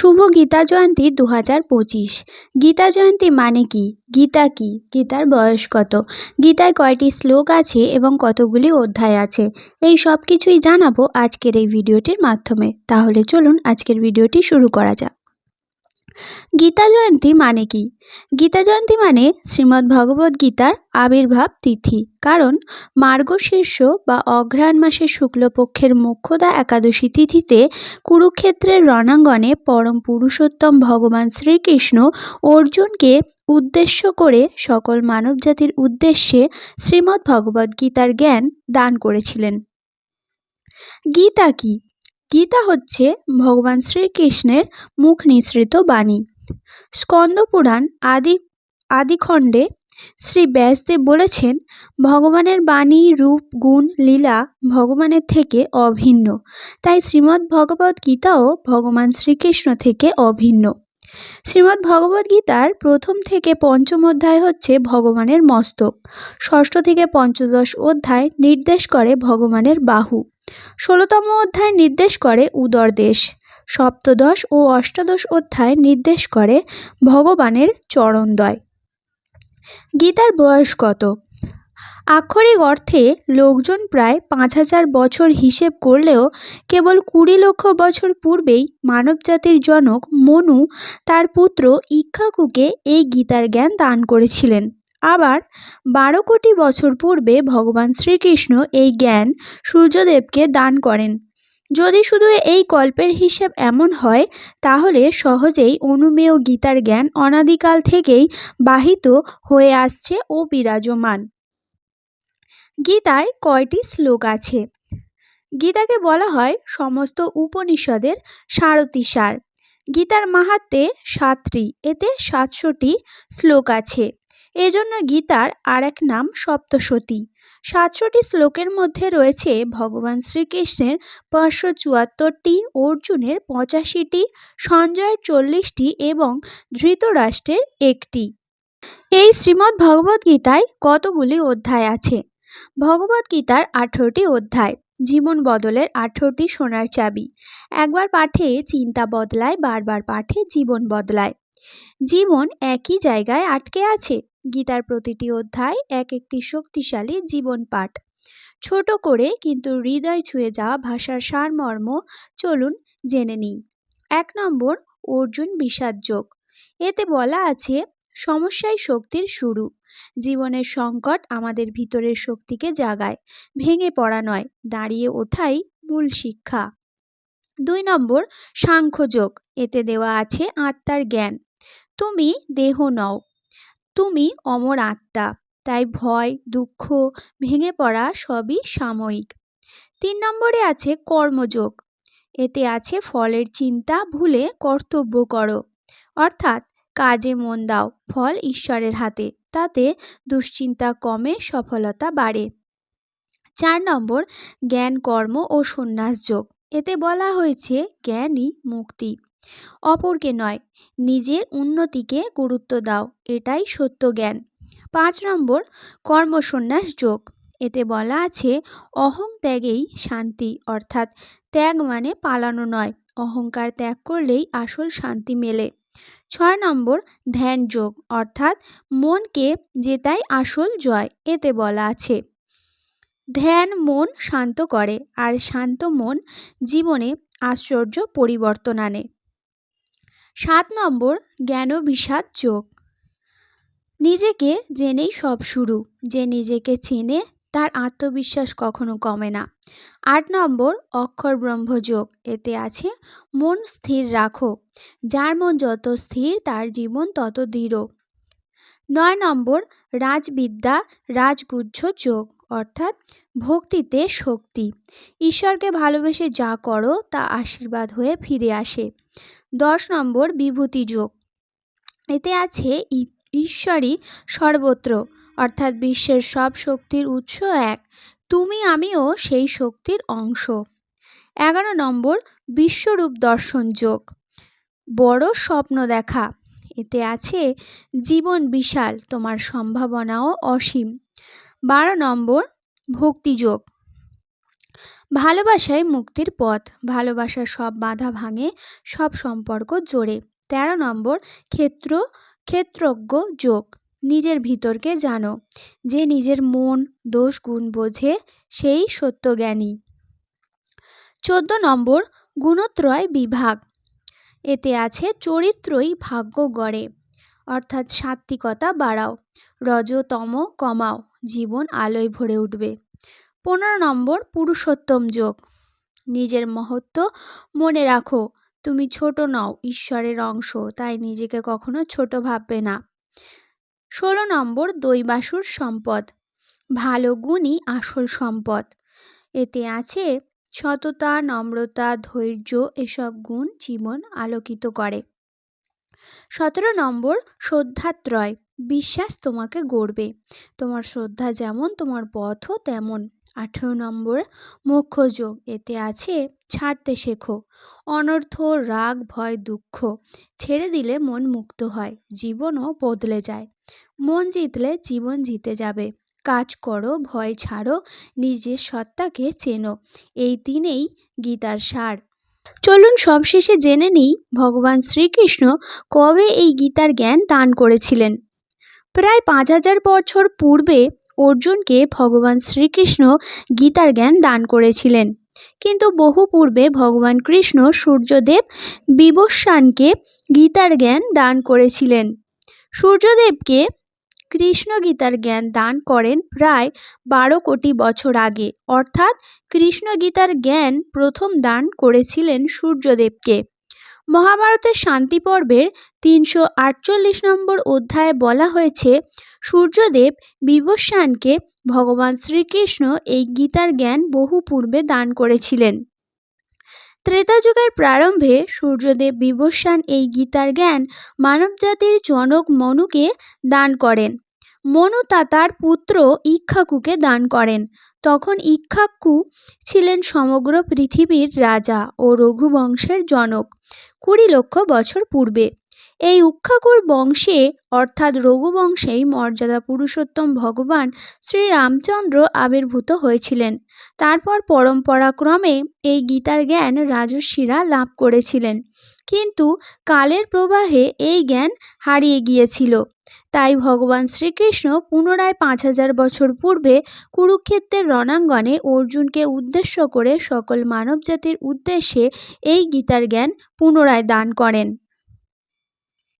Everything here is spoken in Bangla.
শুভ গীতা জয়ন্তী দু হাজার পঁচিশ। গীতা জয়ন্তী মানে কি? গীতা কি? গীতার বয়স কত? গীতায় কয়টি শ্লোক আছে এবং কতগুলি অধ্যায় আছে? এই সব কিছুই জানাব আজকের এই ভিডিওটির মাধ্যমে। তাহলে চলুন আজকের ভিডিওটি শুরু করা যাক। গীতা জয়ন্তী মানে কি? গীতা জয়ন্তী মানে শ্রীমদ্ ভগবদ্ গীতার আবির্ভাব তিথি। কারণ মার্গশীর্ষ বা অঘ্রাণ মাসের শুক্লপক্ষের মোক্ষদা একাদশী তিথিতে কুরুক্ষেত্রের রণাঙ্গনে পরম পুরুষোত্তম ভগবান শ্রীকৃষ্ণ অর্জুনকে উদ্দেশ্য করে সকল মানবজাতির উদ্দেশ্যে শ্রীমদ্ ভগবদ্ গীতার জ্ঞান দান করেছিলেন। গীতা কি? গীতা হচ্ছে ভগবান শ্রীকৃষ্ণের মুখ নিঃসৃত বাণী। স্কন্দপুরাণ আদি, আদিখণ্ডে শ্রী ব্যাসদেব বলেছেন, ভগবানের বাণী, রূপ, গুণ, লীলা ভগবানের থেকে অভিন্ন। তাই শ্রীমদ্ ভগবদ্ গীতাও ভগবান শ্রীকৃষ্ণ থেকে অভিন্ন। শ্রীমদ্ ভগবদ্ গীতার প্রথম থেকে পঞ্চম অধ্যায় হচ্ছে ভগবানের মস্তক। ষষ্ঠ থেকে পঞ্চদশ অধ্যায় নির্দেশ করে ভগবানের বাহু। ষোলোতম অধ্যায় নির্দেশ করে উদর দেশ। সপ্তদশ ও অষ্টাদশ অধ্যায় নির্দেশ করে ভগবানের চরণদ্বয় গীতার বয়স কত? আক্ষরিক অর্থে লোকজন প্রায় পাঁচ হাজার বছর হিসেব করলেও কেবল কুড়ি লক্ষ বছর পূর্বেই মানবজাতির জনক মনু তার পুত্র ইক্ষাকুকে এই গীতার জ্ঞান দান করেছিলেন। আবার বারো কোটি বছর পূর্বে ভগবান শ্রীকৃষ্ণ এই জ্ঞান সূর্যদেবকে দান করেন। যদি শুধু এই কল্পের হিসেব এমন হয়, তাহলে সহজেই অনুমেয় গীতার জ্ঞান অনাদিকাল থেকেই বাহিত হয়ে আসছে ও বিরাজমান। গীতায় কয়টি শ্লোক আছে? গীতাকে বলা হয় সমস্ত উপনিষদের সারথী সার। গীতার মাহাত্মে সাতটি, এতে সাতশোটি শ্লোক আছে। এজন্য গীতার আর এক নাম সপ্তশতী। সাতশোটি শ্লোকের মধ্যে রয়েছে ভগবান শ্রীকৃষ্ণের পাঁচশো চুয়াত্তরটি, অর্জুনের পঁচাশিটি, সঞ্জয়ের চল্লিশটি এবং ধৃতরাষ্ট্রের একটি। এই শ্রীমদ্ ভগবদ্গীতায় কতগুলি অধ্যায় আছে? ভগবদ্গীতার আঠেরোটি অধ্যায়, জীবন বদলের আঠেরোটি সোনার চাবি। একবার পাঠে চিন্তা বদলায়, বারবার পাঠে জীবন বদলায়। জীবন একই জায়গায় আটকে আছে? গীতার প্রতিটি অধ্যায় এক একটি শক্তিশালী জীবন পাঠ। ছোট করে কিন্তু হৃদয় ছুঁয়ে যাওয়া ভাষার সারমর্ম চলুন জেনে নিই। এক নম্বর, অর্জুন বিষাদ যোগ। এতে বলা আছে, সমস্যাই শক্তির শুরু। জীবনের সংকট আমাদের ভিতরের শক্তিকে জাগায়, ভেঙে পড়া নয়, দাঁড়িয়ে ওঠাই মূল শিক্ষা। দুই নম্বর সাংখ্যযোগ এতে দেওয়া আছে আত্মার জ্ঞান। তুমি দেহ নও। তুমি অমর আত্মা, তাই ভয়, দুঃখ ভেঙে পড়া সবই সাময়িক। তিন নম্বরে আছে কর্মযোগ। এতে আছে ফলের চিন্তা, ভুলে কর্তব্য করো। অর্থাৎ কাজে মন দাও, ফল ঈশ্বরের হাতে, তাতে দুশ্চিন্তা কমে, সফলতা বাড়ে। চার নম্বর, জ্ঞান, কর্ম ও সন্ন্যাস যোগ। এতে বলা হয়েছে জ্ঞানই মুক্তি। অপরকে নয়, নিজের উন্নতিকে গুরুত্ব দাও, এটাই সত্য জ্ঞান। পাঁচ নম্বর, কর্মসন্ন্যাস যোগ। এতে বলা আছে, অহং ত্যাগেই শান্তি, অর্থাৎ ত্যাগ মানে পালানো নয়, অহংকার ত্যাগ করলেই আসল শান্তি মেলে। ছয় নম্বর, ধ্যান যোগ, অর্থাৎ মনকে জেতাই আসল জয়, এতে বলা আছে। ধ্যান মন শান্ত করে, আর শান্ত মন জীবনে আশ্চর্য পরিবর্তন আনে। সাত নম্বর, জ্ঞান বিষাদ যোগ। নিজেকে জেনেই সব শুরু। যে নিজেকে চেনে, তার আত্মবিশ্বাস কখনো কমে না। আট নম্বর, অক্ষর ব্রহ্মযোগ এতে আছে, মন স্থির রাখো। যার মন যত স্থির, তার জীবন তত দৃঢ়। নয় নম্বর, রাজবিদ্যা রাজগুজ্জ যোগ। অর্থাৎ, ভক্তিতে শক্তি। ঈশ্বরকে ভালোবেসে যা করো, তা আশীর্বাদ হয়ে ফিরে আসে। দশ নম্বর বিভূতি যোগ। এতে আছে ঈশ্বরই সর্বত্র, অর্থাৎ বিশ্বের সব শক্তির উৎস এক, তুমি আমিও সেই শক্তির অংশ। এগারো নম্বর বিশ্বরূপ দর্শন যোগ। বড় স্বপ্ন দেখা। এতে আছে জীবন বিশাল, তোমার সম্ভাবনাও অসীম। বারো নম্বর ভক্তিযোগ ভালোবাসায় মুক্তির পথ। ভালোবাসার সব বাধা ভাঙে, সব সম্পর্ক জোরে। তেরো নম্বর, ক্ষেত্র, ক্ষেত্রজ্ঞ যোগ। নিজের ভিতরকে জানো। যে নিজের মন, দোষ, গুণ বোঝে, সেই সত্যজ্ঞানী। চোদ্দ নম্বর, গুণত্রয় বিভাগ। এতে আছে চরিত্রই ভাগ্য গড়ে। অর্থাৎ সাত্ত্বিকতা বাড়াও। রজতম কমাও। জীবন আলোয় ভরে উঠবে। পনেরো নম্বর পুরুষোত্তম যোগ। নিজের মহত্ব মনে রাখো। তুমি ছোট নও, ঈশ্বরের অংশ, তাই নিজেকে কখনো ছোট ভাববে না। ষোলো নম্বর দৈবাসুর সম্পদ। ভালো গুণই আসল সম্পদ। এতে আছে সততা, নম্রতা, ধৈর্য, এসব গুণ জীবন আলোকিত করে। সতেরো নম্বর শ্রদ্ধাত্রয়। বিশ্বাস তোমাকে গড়বে। তোমার শ্রদ্ধা যেমন তোমার পথও তেমন। আঠেরো নম্বর মোক্ষযোগ এতে আছে, ছাড়তে শেখো। অনর্থ, রাগ, ভয়, দুঃখ। ছেড়ে দিলে মন মুক্ত হয়, জীবনও বদলে যায়। মন জিতলে জীবন জিতে যাবে। কাজ করো, ভয় ছাড়ো, নিজের সত্তাকে চেনো। এই তিনেই গীতার সার। চলুন সবশেষে জেনে নিই, ভগবান শ্রীকৃষ্ণ কবে এই গীতার জ্ঞান দান করেছিলেন। প্রায় পাঁচ হাজার বছর পূর্বে অর্জুনকে ভগবান শ্রীকৃষ্ণ গীতার জ্ঞান দান করেছিলেন। কিন্তু বহু পূর্বে ভগবান কৃষ্ণ সূর্যদেব বিবস্বানকে গীতার জ্ঞান দান করেছিলেন। সূর্যদেবকে কৃষ্ণ গীতার জ্ঞান দান করেন প্রায় বারো কোটি বছর আগে। অর্থাৎ কৃষ্ণ গীতার জ্ঞান প্রথম দান করেছিলেন সূর্যদেবকে। মহাভারতের শান্তি পর্বের তিনশো আটচল্লিশ নম্বর অধ্যায়ে বলা হয়েছে সূর্যদেব বিবস্বানকে ভগবান শ্রীকৃষ্ণ এই গীতার জ্ঞান বহু পূর্বে দান করেছিলেন। ত্রেতা যুগের প্রারম্ভে সূর্যদেব বিবস্বান এই গীতার জ্ঞান মানবজাতির জনক মনুকে দান করেন। মনু তা তার পুত্র ইক্ষাকুকে দান করেন। তখন ইক্ষাকু ছিলেন সমগ্র পৃথিবীর রাজা ও রঘুবংশের জনক। কুড়ি লক্ষ বছর পূর্বে এই উক্ষাকুর বংশে, অর্থাৎ রঘুবংশেই মর্যাদা পুরুষোত্তম ভগবান শ্রীরামচন্দ্র আবির্ভূত হয়েছিলেন। তারপর পরম্পরাক্রমে এই গীতার জ্ঞান রাজস্বীরা লাভ করেছিলেন। কিন্তু কালের প্রবাহে এই জ্ঞান হারিয়ে গিয়েছিল। তাই ভগবান শ্রীকৃষ্ণ পুনরায় পাঁচ হাজার বছর পূর্বে কুরুক্ষেত্রের রণাঙ্গনে অর্জুনকে উদ্দেশ্য করে সকল মানবজাতির উদ্দেশ্যে এই গীতার জ্ঞান পুনরায় দান করেন।